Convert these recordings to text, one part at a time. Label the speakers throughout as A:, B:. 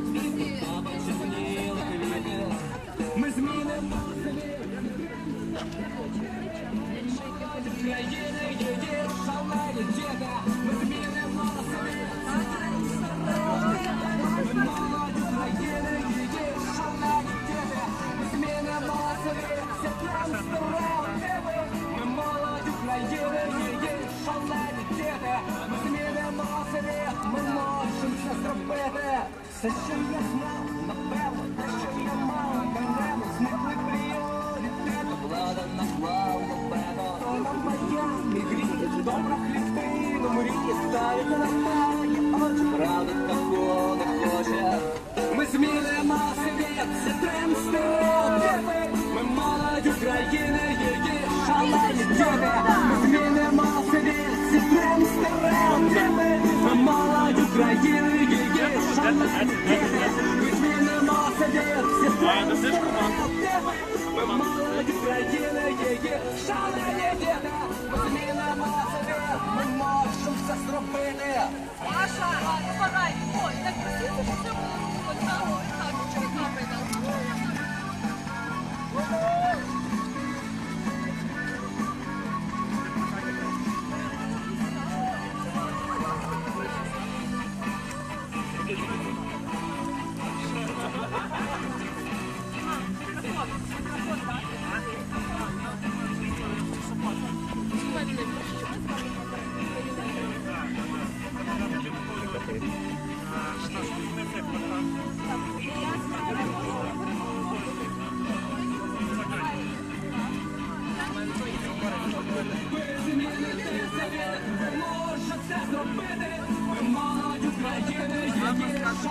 A: квіти, почервоніли квіти. Ми змінимо світ. України її шалені діда. Ми змінимо Все, що я знав, напевно, те, що я мав, мене зникли пріоритети. Влада наклала вето. То на Майамі гріють, добра хлібину мрії ставить на має очі. Правда такого не хоче. Ми змінимо світ, це тренд стереотипи. Ми молодь України, її шалені діти. Ми змінимо світ, це тренд стереотипи. Ми молодь України, її шалені діти. Ми змінимо світ, це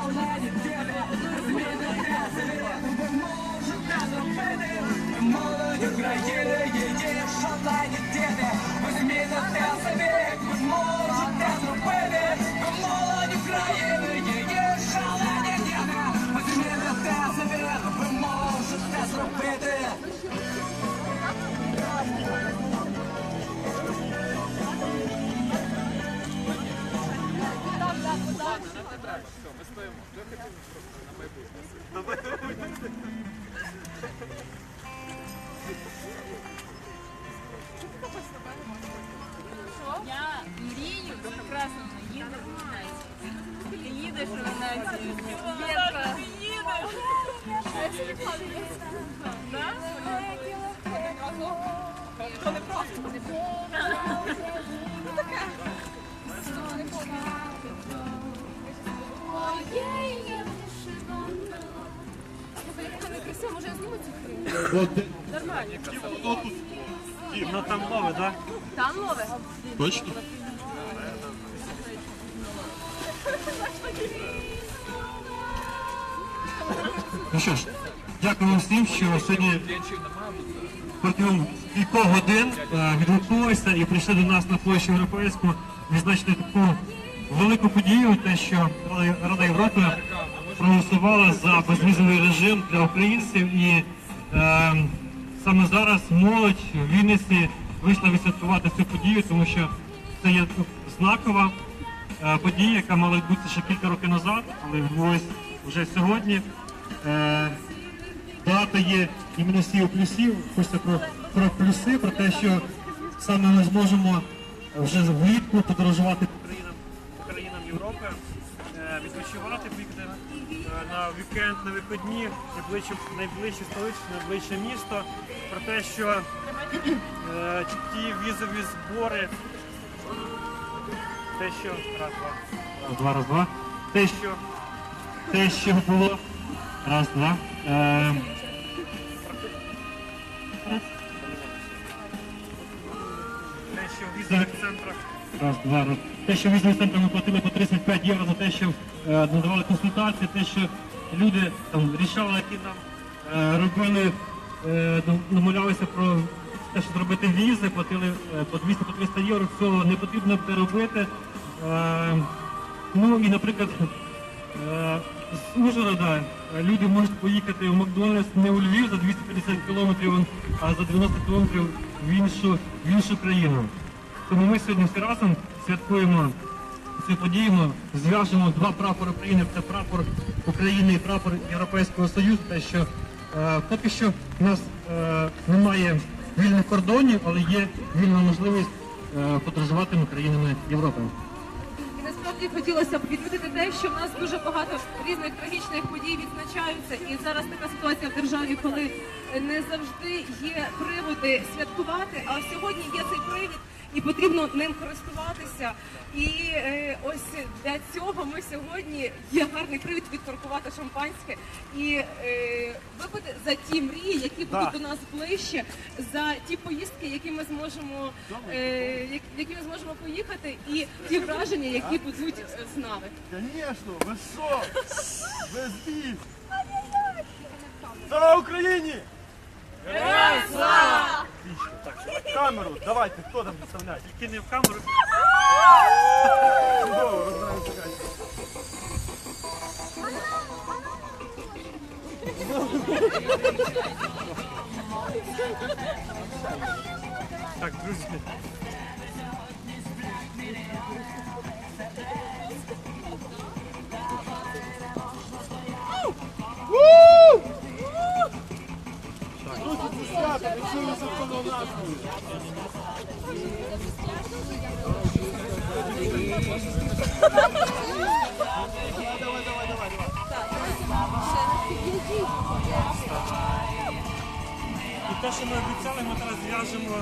A: Молодь
B: Я мрію прекрасно їду. Ти їдеш у. Євка. Ти їдеш. Да? То не просто. Нормально.
C: Ну там лови, так?
B: Там лови?
C: Точно? Ну що ж, дякую вам всім, що сьогодні протягом кількох годин е, відгукнулися і прийшли до нас на площу Європейську відзначити таку велику подію, те, що Рада- Європи проголосувала за безвізовий режим для українців і саме зараз молодь в Вінниці вийшла відсвяткувати цю подію, тому що це є знакова е, подія, яка мала відбутися ще кілька років назад, але вже сьогодні. Е, Багато є і мінусів, плюсів. Хочеться про, про плюси, про те, що саме ми зможемо вже влітку подорожувати по країнам, країнам Європи, відпочивати, поїхати е, на вікенд, на вихідні, найближче, найближче столиці, найближче місто. Про те, що е, ті візові збори, те, що раз, два, раз, два, раз, два, те, що те, що було. Раз, два. Е, те, що в візових центрах. Раз, два, раз. Те, що в візових центрах ми платили по 35 євро за те, що е, надавали консультації, те, що люди там рішали, які нам е, робили, е, домовлялися про те, що зробити візи, платили по 200 по 300 євро, цього не потрібно буде робити. Ну і, наприклад, З Ужгорода люди можуть поїхати в Макдональдс не у Львів за 250 кілометрів, а за 90 кілометрів в іншу, в іншу країну. Тому ми сьогодні всі разом святкуємо цю подію зв'яжемо два прапори України. Це прапор України і прапор Європейського Союзу. Те, що е, поки що в нас е, немає вільних кордонів, але є вільна можливість е, подорожувати країнами Європи.
B: І насправді хотілося б відмітити те, що в нас дуже багато різних трагічних подій відзначаються, і зараз така ситуація в державі, коли не завжди є приводи святкувати. А сьогодні є цей привід, і потрібно ним користуватися. І е, ось для цього ми сьогодні є гарний привід відторкувати шампанське і е, випити за ті мрії, які будуть до нас ближче, за ті поїздки, які ми зможемо, е, які ми зможемо поїхати, і ті враження, які будуть з нами.
D: Конечно, ви що? Без бій! Слава Україні! Героям слава! Камеру, давайте, хто там представляє?
C: Тільки не в камеру.
D: Чудово, розбираємо чекайте.
C: Так, друзі. І те, що ми обіцяли, ми зараз зв'яжемо.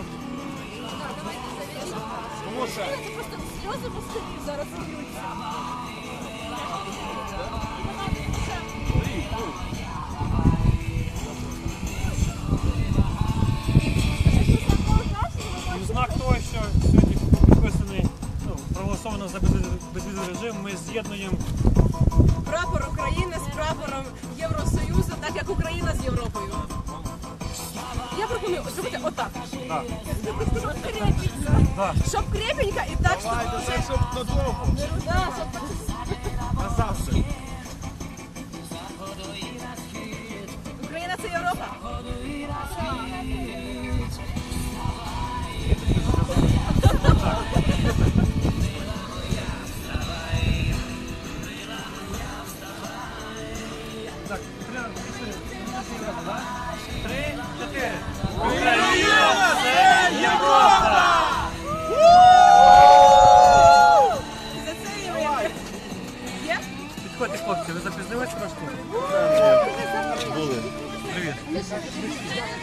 B: Сльози по зараз
C: за безвізовий режим, ми з'єднуємо
B: прапор України з прапором Євросоюзу, так як Україна з Європою. Я пропоную зробити отак. Щоб крепенько.
C: Да.
B: Щоб крепенько і так, щоб
D: Давайте, це щоб надовго.
B: Да, щоб...
D: Назавжди.
B: Україна це Європа.